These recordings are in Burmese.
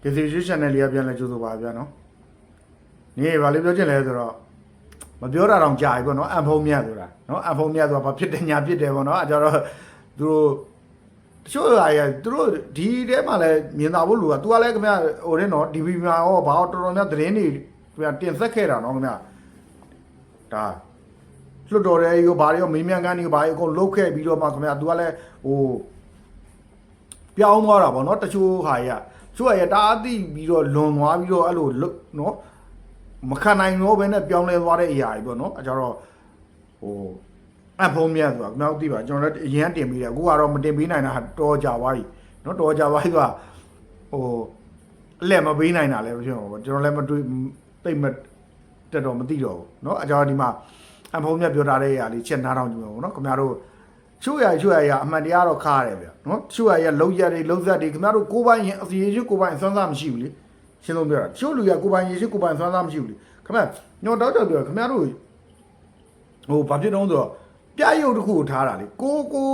ဒီစီရွှေ channel လေးကပြန်လဲကြိုးဆိုပါဗျာနော်နေဘာလေးပြောချင်လဲဆိုတော့မပြောတာတော့ကြာပြီပေါ့နော်အန်ဖုံမြတ်ဆိုတာနော်အန်ဖုံမြတ်ဆိုတာဘာဖြစ်တယ်ညာဖြစ်တယ်ပေါ့နော်အဲကြတော့သူတို့တချို့အရာသူတို့ဒီထဲမှာလဲမြင်သာဖို့လူက तू ကလည်းခင်ဗျဟိုတဲ့နော် DV မှာဟောဘာတော်တော်များသတင်းတွေပြန်တင်ဆက်ခဲ့တာနော်ခင်ဗျဒါလွတ်တော်ရဲရောဘာတွေရောမင်းမြန်ကန်းတွေဘာတွေအကုန်လုတ်ခဲ့ပြီးတော့မှခင်ဗျ तू ကလည်းဟိုပြောင်းသွားတာပေါ့နော်တချို့ဟာကြီး ကတချို့ဟာကြီးတအားသိပြီးတော့လွန်သွားပြီးတော့အဲ့လိုလွတ်နော်မခံနိုင်တော့ဘဲနဲ့ပြောင်းလဲသွားတဲ့အရာကြီးပေါ့နော်အဲကြတော့ဟိုအဖုံးမြတ်ဆိုတာကျွန်တော်သိပါကျွန်တော်လည်းအရင်တင်ပြီးတယ်အခုကတော့မတင်ပေးနိုင်တာဟာတော်ကြပါပြီနော်တော်ကြပါပြီဆိုတာဟိုအလက်မပေးနိုင်တာလည်းဖြစ်မှာပေါ့ကျွန်တော်လည်းမတွေးတိတ်မတက်တော့မသိတော့ဘူးနော်အဲကြတော့ဒီမှာအဖုံးမြတ်ပြောထားတဲ့အရာလေးချက်နားထောင်ကြည့်မယ်ပေါ့နော်ခင်ဗျားတို့ ချို့ရချို့ရရအမှန်တရားတော့ခါရတယ်ဗျနော်ချို့ရရလုံးရက်တွေလုံးဆက်တွေခင်ဗျားတို့ကိုယ်ပိုင်ရင်အစီအရှင်ကိုယ်ပိုင်စွမ်းစားမရှိဘူးလေရှင်းလို့ပြောတာချို့လူရကိုယ်ပိုင်ရင်ရှိကိုယ်ပိုင်စွမ်းစားမရှိဘူးလေခင်ဗျာညောတောက်တောက်ပြောခင်ဗျားတို့ဟိုဘာဖြစ်တော့ဆိုတော့ပြရုပ်တစ်ခုကိုထားတာလေကိုကို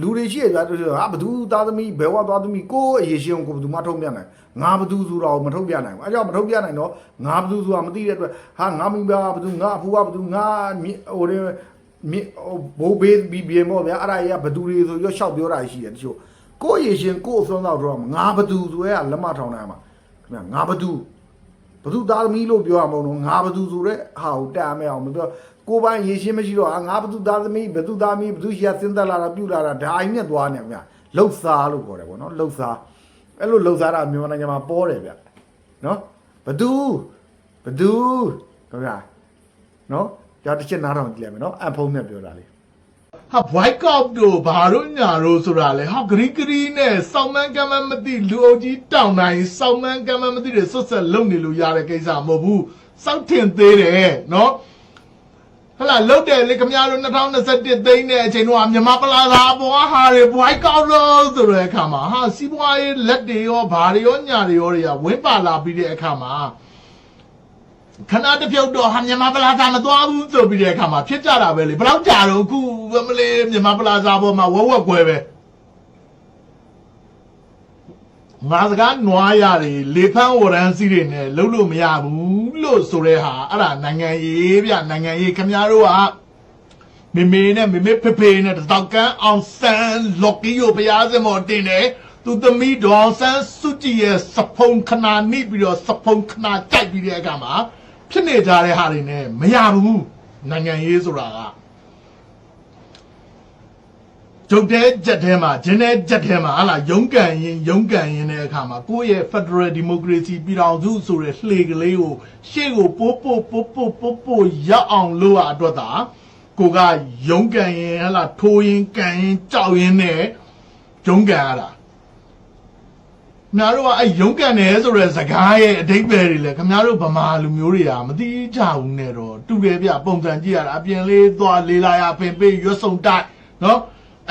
လူတွေရှိရကြတယ်ဆိုတော့ဟာဘသူသားသမီးဘယ်ဝသားသမီးကိုအရေးရှင်ကိုဘသူမှထုတ်ပြနိုင်ငါဘသူဆိုတာကိုမထုတ်ပြနိုင်ဘူးအဲကြောင့်မထုတ်ပြနိုင်တော့ငါဘသူဆိုတာမသိတဲ့အတွက်ဟာငါမိဘဘသူငါအဖိုးကဘသူငါမြစ်ဟိုတဲ့ မြစ်ဟိုဘိုးဘေးဘီဘီမောဗျာအဲ့ဒါကြီးကဘသူတွေဆိုရောရှောက်ပြောတာရှိတယ်တချို့ကိုယ့်ရေရှင်ကိုယ့်အစွမ်းတော့တော့ငါဘသူဆိုရဲကလက်မထောင်နိုင်မှာခင်ဗျငါဘသူဘသူသားသမီးလို့ပြောရမလို့ငါဘသူဆိုရဲဟာကိုတက်အမဲအောင်မပြောကိုယ်ပိုင်ရေရှင်မရှိတော့ငါဘသူသားသမီးဘသူသားသမီးဘသူရှိရစဉ်းသက်လာတာပြုလာတာဒါအိမ်နဲ့သွားနေဗျာလှုပ်စားလို့ခေါ်တယ်ဗောနော်လှုပ်စားအဲ့လိုလှုပ်စားတာမြန်မာနိုင်ငံမှာပေါ်တယ်ဗျနော်ဘသူဘသူခင်ဗျာနော် ကြောက်တစ်ချက်နားထောင်ကြည့်လိုက်မယ်နော်အဖုံးနဲ့ပြောတာလေဟာဘွိုက်ကောက်တို့ဘာတို့ညာတို့ဆိုတာလေဟာဂရီဂရီနဲ့စောင်းမန်းကမ်းမန်းမသိလူအုပ်ကြီးတောင်းနိုင်စောင်းမန်းကမ်းမန်းမသိတွေဆွတ်ဆက်လုံနေလို့ရတဲ့ကိစ္စမဟုတ်ဘူးစောက်ထင်သေးတယ်နော်ဟလာလုတ်တယ်လေခမရတို့2021သိန်းနဲ့အချိန်တော့မြန်မာပလာသာပေါ်ဟာတွေဘွိုက်ကောက်လို့ဆိုတဲ့အခါမှာဟာစီးပွားရေးလက်တွေရောဘာတွေရောညာတွေရောတွေကဝင်းပါလာပြီးတဲ့အခါမှာ ခဏတစ်ပြုတ်တော့ဟာမြန်မာပလာဇာမသွားဘူးဆိုပြီးတဲ့အခါမှာဖြစ်ကြတာပဲလေဘယ်တော့ကြာတော့အခုမလေးမြန်မာပလာဇာပေါ်မှာဝက်ဝက်ကွဲပဲငါစကားနွားရတယ်လေဖန်းဝရန်စီးတွေနဲ့လုံးလို့မရဘူးလို့ဆိုတဲ့ဟာအဲ့ဒါနိုင်ငံရေးဗျနိုင်ငံရေးခင်ဗျားတို့ကမေမေနဲ့မေမေဖေဖေနဲ့တတောက်ကန်းအောင်ဆန်းလော်ကီယိုဘုရားစင်မော်တင်တယ်သူသမီးဒေါ်ဆန်းစုကြည်ရဲ့စဖုံခနာနိပြီးတော့စဖုံခနာကြိုက်ပြီးတဲ့အခါမှာ ဖြစ်နေကြတဲ့ဟာတွေ ਨੇ မရဘူးနိုင်ငံရေးဆိုတာကကျုပ်တဲ့ကြက်ထဲမှာဂျင်းတဲ့ကြက်ထဲမှာဟာလာရုံးကန်ရင်ရုံးကန်ရင်တဲ့အခါမှာကိုယ့်ရဲ့ Federal Democracy ပြည်ထောင်စုဆိုတဲ့လှေကလေးကိုရှေ့ကိုပိုးပို့ပိုးပို့ပိုးပို့ရောက်အောင်လုပ်ရအတွက်သာကိုကရုံးကန်ရင်ဟာလာထိုးရင်ကန်ရင်ကြောက်ရင်နဲ့ဂျုံးကန်ရတာ ခင်ဗျားတို့ကအဲ့ရုံးကန်တယ်ဆိုတဲ့စကားရဲ့အဓိပ္ပာယ်တွေလေခင်ဗျားတို့ဗမာလူမျိုးတွေကမသိကြဘူးနဲ့တော့တူတယ်ဗျပုံစံကြည့်ရတာအပြင်လေးသွားလေးလာရပင်ပေးရွတ်စုံတိုက်နော်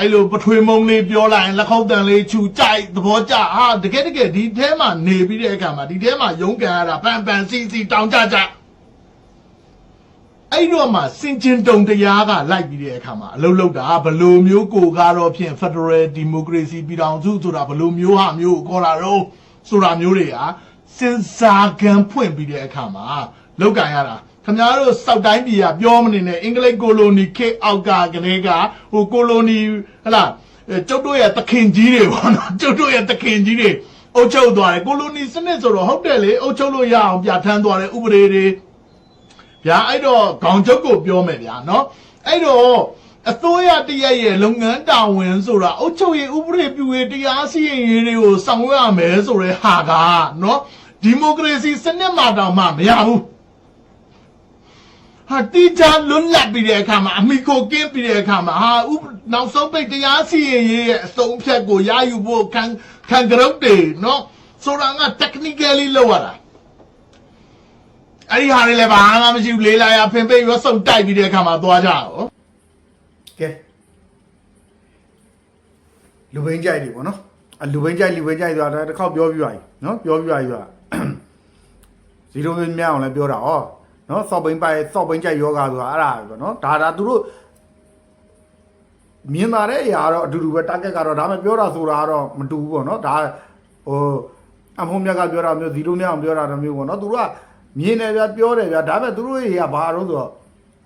အဲ့လိုပထွေမုံလေးပြောလိုက်ရင်လက်ခုပ်တန်လေးခြူကြိုက်သဘောကျဟာတကယ်တကယ်ဒီထဲမှာနေပြီးတဲ့အခါမှာဒီထဲမှာရုံးကန်ရတာပန်ပန်စီစီတောင်းကြကြ အဲ့တော့မှစင်ကျင်တုံတရားကလိုက်ပြီးတဲ့အခါမှာအလုံးလုံးတာဘယ်လိုမျိုးကိုကတော့ဖြင့် Federal Democracy ပြည်ထောင်စုဆိုတာဘယ်လိုမျိုးဟာမျိုးကိုခေါ်လာတော့ဆိုတာမျိုးတွေကစဉ်းစားကံဖွင့်ပြီးတဲ့အခါမှာလောက်ကန်ရတာခင်ဗျားတို့စောက်တိုင်းပြည်ကပြောမနေနဲ့အင်္ဂလိပ်ကိုလိုနီခေတ်အောက်ကကလေးကဟိုကိုလိုနီဟလာအဲကျုပ်တို့ရဲ့တခင်ကြီးတွေပေါ့နော်ကျုပ်တို့ရဲ့တခင်ကြီးတွေအုပ်ချုပ်သွားတယ်ကိုလိုနီစနစ်ဆိုတော့ဟုတ်တယ်လေအုပ်ချုပ်လို့ရအောင်ပြဋ္ဌာန်းသွားတယ်ဥပဒေတွေ ဗျာအဲ့တော့ခေါင်းချုပ်ကိုပြောမယ်ဗျာနော်အဲ့တော့အစိုးရတရက်ရဲ့လုပ်ငန်းတာဝန်ဆိုတာအုတ်ချုပ်ရေးဥပဒေပြုရေးတရားစီရင်ရေးတွေကိုဆောင်ရွက်ရမယ်ဆိုတဲ့ဟာကနော်ဒီမိုကရေစီစနစ်မှာတောင်မှမရဘူးဟာတီချာလွတ်လပ်ပြီးတဲ့အခါမှာအမိကိုကင်းပြီးတဲ့အခါမှာဟာဥပနောက်ဆုံးပိတ်တရားစီရင်ရေးရဲ့အစုံအဖြတ်ကိုရယူဖို့ခံခံကြုတ်တယ်နော်ဆိုတာက technically လောက်ရတာ အဲ့ဒီဟာတွေလည်းဘာမှမရှိဘူးလေးလာရဖင်ပိတ်ရောစုံတိုက်ပြီးတဲ့အခါမှာသွားကြရောကဲလူဘင်းကြိုက်တွေပေါ့နော်အလူဘင်းကြိုက်လူဘင်းကြိုက်ဆိုတာတစ်ခေါက်ပြောပြပါ ਈ နော်ပြောပြပါ ਈ ဆိုတာဇီရိုမင်းမြောက်အောင်လည်းပြောတာဩနော်စောက်ဘင်းပိုက်စောက်ဘင်းကြိုက်ယောဂဆိုတာအဲ့ဒါပဲပေါ့နော်ဒါဒါသူတို့မြင်လာတဲ့အရာတော့အတူတူပဲ target ကတော့ဒါမှပြောတာဆိုတာကတော့မတူဘူးပေါ့နော်ဒါဟိုအဖုံမြတ်ကပြောတာမျိုးဒီလိုမျိုးအောင်ပြောတာတမျိုးပေါ့နော်သူတို့က မြင်တယ်ဗျာပြောတယ်ဗျာဒါပေမဲ့သူတို့တွေကဘာတော့ဆိုတော့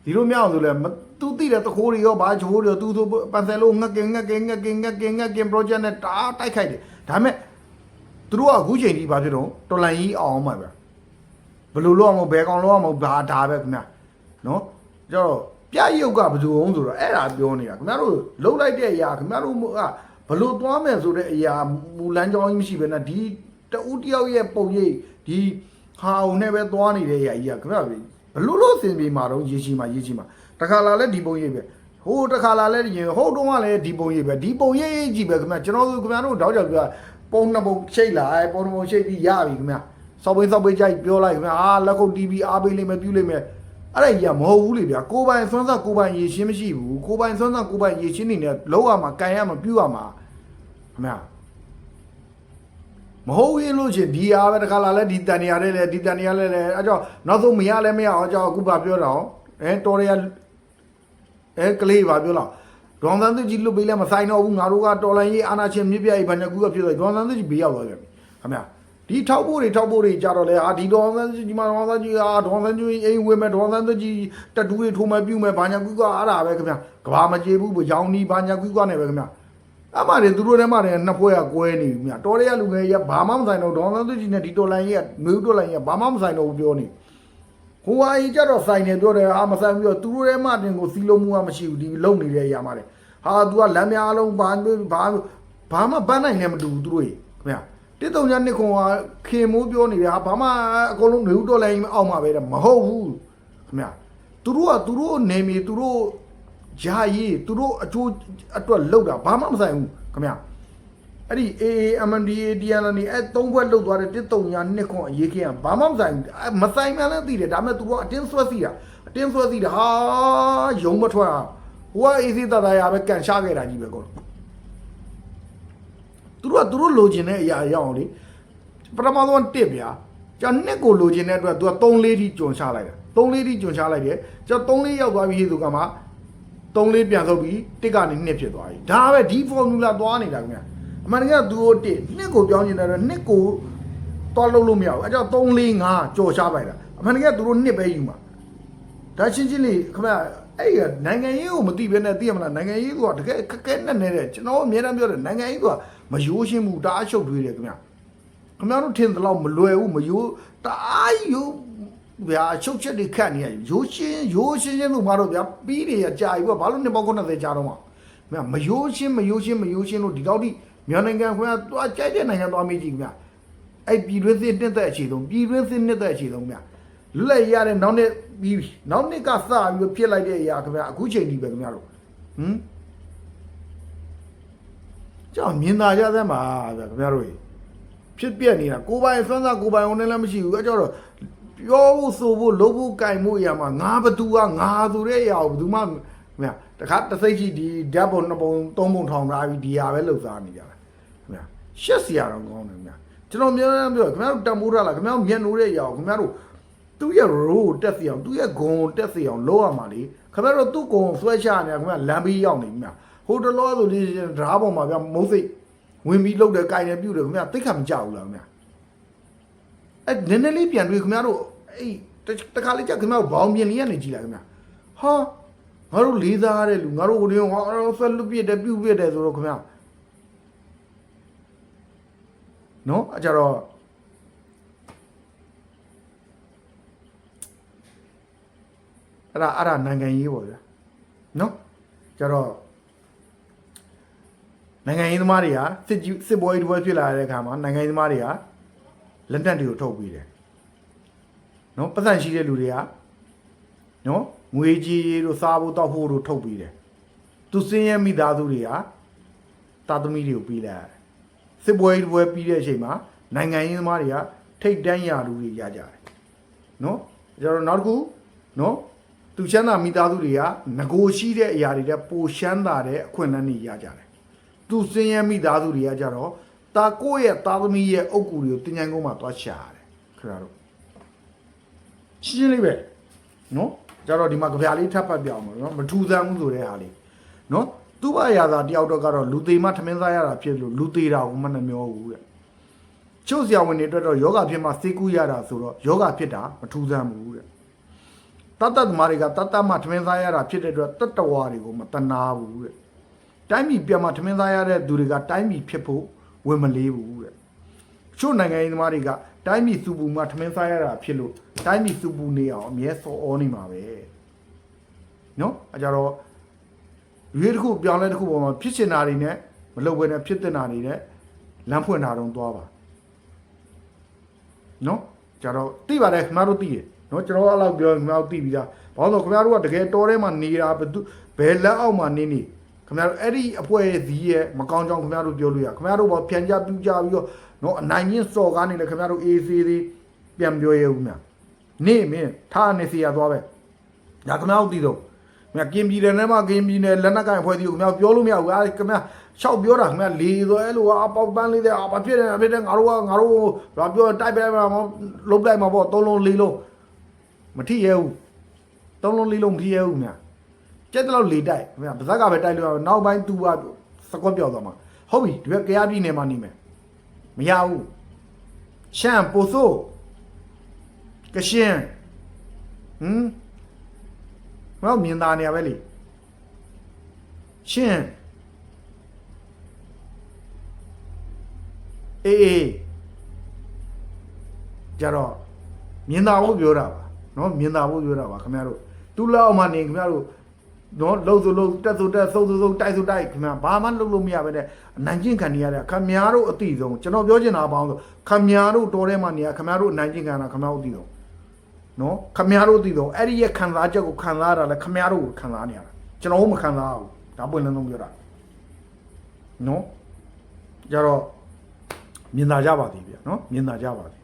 ဒီလိုမျိုးအောင်ဆိုလဲမသူသိတယ်တခိုးတွေရောဘာချိုးတွေရောသူဆိုပန်ဆယ်လို့ငက်ကင်ငက်ကင်ငက်ကင်ငက်ကင်ငက်ကင် project နဲ့တားတိုက်ခိုက်တယ်ဒါပေမဲ့သူတို့ကအခုချိန်ကြီးဘာဖြစ်တော့တော်လန်ကြီးအောင်မှာဗျာဘယ်လိုလုပ်အောင်ဘယ်ကောင်လုပ်အောင်ဘာဒါပဲခင်ဗျာနော်ကျတော့ပြရုပ်ကဘယ်သူအောင်ဆိုတော့အဲ့ဒါပြောနေတာခင်ဗျားတို့လှုပ်လိုက်တဲ့အရာခင်ဗျားတို့ကဘယ်လိုသွားမယ်ဆိုတဲ့အရာမူလန်းကြောင်းကြီးမရှိဘဲနဲ့ဒီတဦးတယောက်ရဲ့ပုံရိပ်ဒီ ဟာအောင်နဲ့ပဲသွားနေတဲ့အရာကြီးကခင်ဗျားဘယ်လိုလို့စင်ပြေမှာတော့ရေရှိမှာရေရှိမှာတခါလာလဲဒီပုံရိပ်ပဲဟိုတခါလာလဲရင်ဟိုတုန်းကလည်းဒီပုံရိပ်ပဲဒီပုံရိပ်ကြီးပဲခင်ဗျာကျွန်တော်တို့ခင်ဗျားတို့တောက်ကြောက်ပြောပုံနှစ်ပုံချိတ်လာပုံနှစ်ပုံချိတ်ပြီးရပြီခင်ဗျာစောက်ပိစောက်ပိကြိုက်ပြောလိုက်ခင်ဗျာအာလက်ကုတ် TV အားပေးလိမ့်မယ်ပြုလိမ့်မယ်အဲ့ဒါကြီးကမဟုတ်ဘူးလေဗျာကိုယ်ပိုင်ဆွမ်းစားကိုယ်ပိုင်ရည်ရှင်းမရှိဘူးကိုယ်ပိုင်ဆွမ်းစားကိုယ်ပိုင်ရည်ရှင်းနေနဲ့လောက်ရမှာကန်ရမှာပြုရမှာခင်ဗျာ မဟုတ်ရင်လို့ချင်းဒီအားပဲတခါလာလဲဒီတန်နေရလဲလဲဒီတန်နေရလဲလဲအဲကြောင့်နောက်ဆုံးမရလဲမရအောင်အကြောင်းအခုပါပြောတော့အဲတော်ရရအဲကလေးပါပြောတော့ဒေါန်သန်းသူကြီးလွတ်ပေးလဲမဆိုင်တော့ဘူးငါတို့ကတော်လိုင်းရေးအာနာချင်းမြစ်ပြရေးဘာညာကူကဖြစ်သွားဒေါန်သန်းသူကြီးဘေးရောက်သွားပြန်ပြီခင်ဗျာဒီထောက်ဖို့တွေထောက်ဖို့တွေကြတော့လေအာဒီဒေါန်သန်းကြီးမှာဒေါန်သန်းကြီးအာဒေါန်သန်းကြီးအိမ်ဝင်မဲ့ဒေါန်သန်းကြီးတတူတွေထိုးမဲ့ပြုမဲ့ဘာညာကူကအားတာပဲခင်ဗျာကဘာမကြေဘူးရောင်နီဘာညာကူကနေပဲခင်ဗျာ အမှတွေသူတို့ထဲမှာတွေနှစ်ဖွဲကကွဲနေပြီမြတော်ရရလူငယ်ရဘာမှမဆိုင်တော့ဒေါန်သန်းကြီးနဲ့ဒီတော်လိုင်းရေးကမျိုးတော်လိုင်းရေးကဘာမှမဆိုင်တော့ဘူးပြောနေဟိုဟာကြီးကြတော့ဆိုင်နေပြောတယ်ဟာမဆိုင်ပြီးတော့သူတို့ထဲမှတင်ကိုစီလုံးမှုကမရှိဘူးဒီလုံနေတဲ့အရာမှာလေဟာ तू ကလမ်းများအလုံးဘာဘာဘာမှပန်းနိုင်လည်းမတူဘူးသူတို့ကြီးခင်ဗျာတစ်တုံညာနှစ်ခွန်ဟာခင်မိုးပြောနေတယ်ဟာဘာမှအကုန်လုံးနေဦးတော်လိုင်းအောင်မှာပဲတဲ့မဟုတ်ဘူးခင်ဗျာသူတို့ကသူတို့နေမီသူတို့ ဂျာရီသူတို့အချိုးအတွက်လောက်တာဘာမှမဆိုင်ဘူးခင်ဗျာအဲ့ဒီ AAMNDA DNN အဲ့သုံးဘွက်လောက်သွားတဲ့တစ်တုံညာနှစ်ခွန်အရေးခင်ကဘာမှမဆိုင်ဘူးအဲ့မဆိုင်မှလည်းသိတယ်ဒါပေမဲ့သူတို့ကအတင်းဆွဲစီတာအတင်းဆွဲစီတာဟာယုံမထွက်အောင်ဟိုကအေးစီတသားရပဲကန်ရှားခဲ့တာကြီးပဲကောသူတို့ကသူတို့လိုချင်တဲ့အရာရအောင်လေပထမဆုံးတစ်ဗျာကျန်နှစ်ကိုလိုချင်တဲ့အတွက်သူက3လေးထိကျွံချလိုက်တာ3လေးထိကျွံချလိုက်တယ်ကျန်3လေးရောက်သွားပြီဆိုကမှ 3လေးပြန်ဆုပ်ပြီးတစ်ကနေနှစ်ဖြစ်သွားပြီဒါပဲဒီ formula သွားနေတာခင်ဗျာအမှန်တကယ်သူတို့တစ်နှစ်ကိုပြောင်းနေတာတော့နှစ်ကိုသွားလို့လို့မရဘူးအဲကြောင့်3လေး5ကြော်ချလိုက်တာအမှန်တကယ်သူတို့နှစ်ပဲယူမှာဒါချင်းချင်းလေးခင်ဗျအဲ့ရနိုင်ငံရေးကိုမသိဘဲနဲ့သိရမလားနိုင်ငံရေးကတကယ်ခက်ခဲနဲ့နေတဲ့ကျွန်တော်အများအားပြောတယ်နိုင်ငံရေးကမယိုးရှင်းဘူးတအားရှုပ်ထွေးတယ်ခင်ဗျခင်ဗျားတို့ထင်သလောက်မလွယ်ဘူးမယိုးတအားယိုး ဗျာချုပ်ချက်တွေခတ်နေရယိုးရှင်းယိုးရှင်းချင်းလို့မတော့ဗျာပြီးနေရကြာပြီပေါ့ဘာလို့နှစ်ပေါင်း90ကြာတော့မှာခင်ဗျမယိုးရှင်းမယိုးရှင်းမယိုးရှင်းလို့ဒီတော့ဒီမြန်မာနိုင်ငံခွဲကတွားကြိုက်တဲ့နိုင်ငံသွားမေးကြည့်ခင်ဗျအဲ့ပြည်တွင်းစစ်နှစ်သက်အခြေဆုံးပြည်တွင်းစစ်နှစ်သက်အခြေဆုံးခင်ဗျလွတ်လပ်ရတဲ့နောက်နှစ်ပြီးပြီနောက်နှစ်ကစပြီးတော့ဖြစ်လိုက်တဲ့အရာခင်ဗျာအခုချိန်ဒီပဲခင်ဗျားတို့ဟမ်ကြောင်မြင်သာကြသမ်းပါဗျာခင်ဗျားတို့ရေဖြစ်ပြက်နေတာကိုယ်ပိုင်ဆွမ်းစားကိုယ်ပိုင်ဝင်လည်းမရှိဘူးအဲကြောတော့ ပြောဖို့ဆိုဖို့လုပ်ဖို့ကြိုင်ဖို့အရာမှာငါဘသူကငါဆိုတဲ့အရာကိုဘယ်သူမှခင်ဗျာတခါတစ်စိတ်ကြီးဒီဓာတ်ပုံနှစ်ပုံသုံးပုံထောင်ထားပြီးဒီဟာပဲလှုပ်ရှားနေကြတာခင်ဗျာရှက်စရာတော့ကောင်းတယ်ခင်ဗျာကျွန်တော်များများပြောခင်ဗျားတို့တံမိုးထားလားခင်ဗျားတို့မျက်နှိုးတဲ့အရာကိုခင်ဗျားတို့သူ့ရဲ့ role ကိုတက်စီအောင်သူ့ရဲ့ဂုံကိုတက်စီအောင်လုပ်ရမှာလေခင်ဗျားတို့သူ့ဂုံကိုဆွဲချနေတာခင်ဗျာလမ်းဘေးရောက်နေပြီမြဟိုတလောဆိုဒီဓားပေါ်မှာဗျမုတ်စိတ်ဝင်ပြီးလှုပ်တယ်ကြိုင်တယ်ပြုတ်တယ်ခင်ဗျာသိခါမကြဘူးလားခင်ဗျာအဲ့နည်းနည်းလေးပြန်တွေ့ခင်ဗျားတို့ အဲ့တခါလေးကြခင်ဗျားတို့ဘောင်ပြင်လေးရနေကြည့်လိုက်ခင်ဗျာဟာငါတို့လေးစားရတဲ့လူငါတို့ဟိုတင်းဟောဆွဲလွတ်ပြစ်တယ်ပြုတ်ပြစ်တယ်ဆိုတော့ခင်ဗျာနော်အကြတော့အဲ့ဒါအဲ့ဒါနိုင်ငံရေးပေါ့ဗျာနော်ကြတော့နိုင်ငံရေးသမားတွေကစစ်ကြီးစစ်ပွဲကြီးတစ်ပွဲဖြစ်လာတဲ့အခါမှာနိုင်ငံရေးသမားတွေကလက်နက်တွေကိုထုတ်ပြီးတယ် နော်ပတ်စံရှိတဲ့လူတွေကနော်ငွေကြီးတို့စားဖို့တောက်ဖို့တို့ထုတ်ပြီးတယ်သူစင်းရဲမိသားစုတွေကတာသမီတွေကိုပြီးလိုက်ရတယ်စစ်ပွဲကြီးတစ်ပွဲပြီးတဲ့အချိန်မှာနိုင်ငံရေးသမားတွေကထိတ်တန်းရာလူတွေရကြတယ်နော်ကြတော့နောက်တစ်ခုနော်သူချမ်းသာမိသားစုတွေကငကိုရှိတဲ့အရာတွေတဲ့ပိုရှမ်းသာတဲ့အခွင့်အလမ်းတွေရကြတယ်။သူစင်းရဲမိသားစုတွေကကြတော့တာကိုယ့်ရဲ့သားသမီးရဲ့အုပ်ကူတွေကိုတင်ញိုင်းကုန်းမှာသွားရှာရတယ်ခင်ဗျားတို့ ရှင်းရှင်းလေးပဲနော်ကြတော့ဒီမှာကြပြလေးထပ်ပတ်ပြအောင်ပါနော်မထူဆန်းဘူးဆိုတဲ့ဟာလေးနော်သူ့ဘာရာသာတယောက်တော့ကတော့လူသေးမှထမင်းစားရတာဖြစ်လို့လူသေးတာကိုမနှမျောဘူးတဲ့ချို့ဆရာဝန်တွေအတွက်တော့ယောဂဖြစ်မှစေကူးရတာဆိုတော့ယောဂဖြစ်တာမထူးဆန်းဘူးတဲ့တတ်တတ်သမားတွေကတတ်တတ်မှထမင်းသားရတာဖြစ်တဲ့အတွက်တတ္တဝါတွေကိုမတနာဘူးတဲ့တိုင်းပြည်ပြန်မှထမင်းသားရတဲ့သူတွေကတိုင်းပြည်ဖြစ်ဖို့ဝင်မလေးဘူးတဲ့ချို့နိုင်ငံရေးသမားတွေက တိုင်းပြည်စုပူမှထမင်းသားရတာဖြစ်လို့တိုင်းပြည်စုပူနေအောင်အမြဲစောဩနေမှာပဲနော်အဲကြတော့ရွေးတစ်ခုပြောင်းလဲတစ်ခုပေါ်မှာဖြစ်ချင်တာတွေနဲ့မလုပ်ဘဲနဲ့ဖြစ်တဲ့နာတွေနဲ့လမ်းဖွင့်တာတော့သွားပါနော်ကြတော့သိပါတယ်ခင်ဗျားတို့သိရနော်ကျွန်တော်အဲ့လောက်ပြောခင်ဗျားတို့သိပြီးသားဘာလို့လဲခင်ဗျားတို့ကတကယ်တော်ထဲမှာနေတာဘယ်သူဘယ်လက်အောက်မှာနေနေခင်ဗျားတို့အဲ့ဒီအဖွဲဇီးရဲ့မကောင်းကြောင်ခင်ဗျားတို့ပြောလို့ရခင်ဗျားတို့ဘာပြန်ကြပြူကြပြီးတော့ နော်အနိုင်ချင်းစော်ကားနေလေခင်ဗျားတို့အေးသေးသေးပြန်ပြောရဦးမြနေမင်းထားနေစီရသွားပဲဒါခင်ဗျားတို့သိတော့မြကင်ပြည်တယ်နဲ့မှကင်ပြည်နယ်လက်နက်ကိုင်ဖွဲ့စည်းကိုခင်ဗျာပြောလို့မရဘူးအဲခင်ဗျာရှောက်ပြောတာခင်ဗျာလေဆိုအဲလိုအပေါက်ပန်းလေးတဲ့အာဘာဖြစ်တယ်ဖြစ်တယ်ငါတို့ကငါတို့ဘာပြောတိုက်ပဲမှာလုတ်လိုက်မှာပေါ့သုံးလုံးလေးလုံးမထိရဲဘူးသုံးလုံးလေးလုံးမထိရဲဘူးမြကျက်တော့လေတိုက်ခင်ဗျာဗဇက်ကပဲတိုက်လို့ရနောက်ပိုင်းသူကစကွက်ပြောက်သွားမှာဟုတ်ပြီဒီဘက်ကရားပြည်နယ်မှာနေမယ် မရဘူးရှမ်းပိုဆိုကရှင်ဟမ်မဟုတ်မြင်သာနေရပဲလေရှင်းအေးအေးကြတော့မြင်သာဖို့ပြောတာပါနော်မြင်သာဖို့ပြောတာပါခင်ဗျားတို့သူ့လောက်အောင်မှနေခင်ဗျားတို့ နော်လှုပ်ဆိုလှုပ်တက်ဆိုတက်ဆုံးဆိုဆုံးတိုက်ဆိုတိုက်ခင်ဗျာဘာမှလုပ်လို့မရပဲနဲ့အနိုင်ကျင့်ခံနေရတဲ့ခင်ဗျားတို့အတိဆုံးကျွန်တော်ပြောချင်တာပါအောင်ဆိုခင်ဗျားတို့တော်ထဲမှာနေရခင်ဗျားတို့အနိုင်ကျင့်ခံတာခင်ဗျားတို့အတိဆုံးနော်ခမရတို့သိတော့အဲ့ဒီရဲ့ခံစားချက်ကိုခံစားရတာလဲခမရတို့ကိုခံစားနေရတာကျွန်တော်တို့မခံစားဘူးဒါပွင့်လင်းဆုံးပြောတာနော်ကြတော့မြင်သာကြပါသည်ဗျနော်မြင်သာကြပါသည်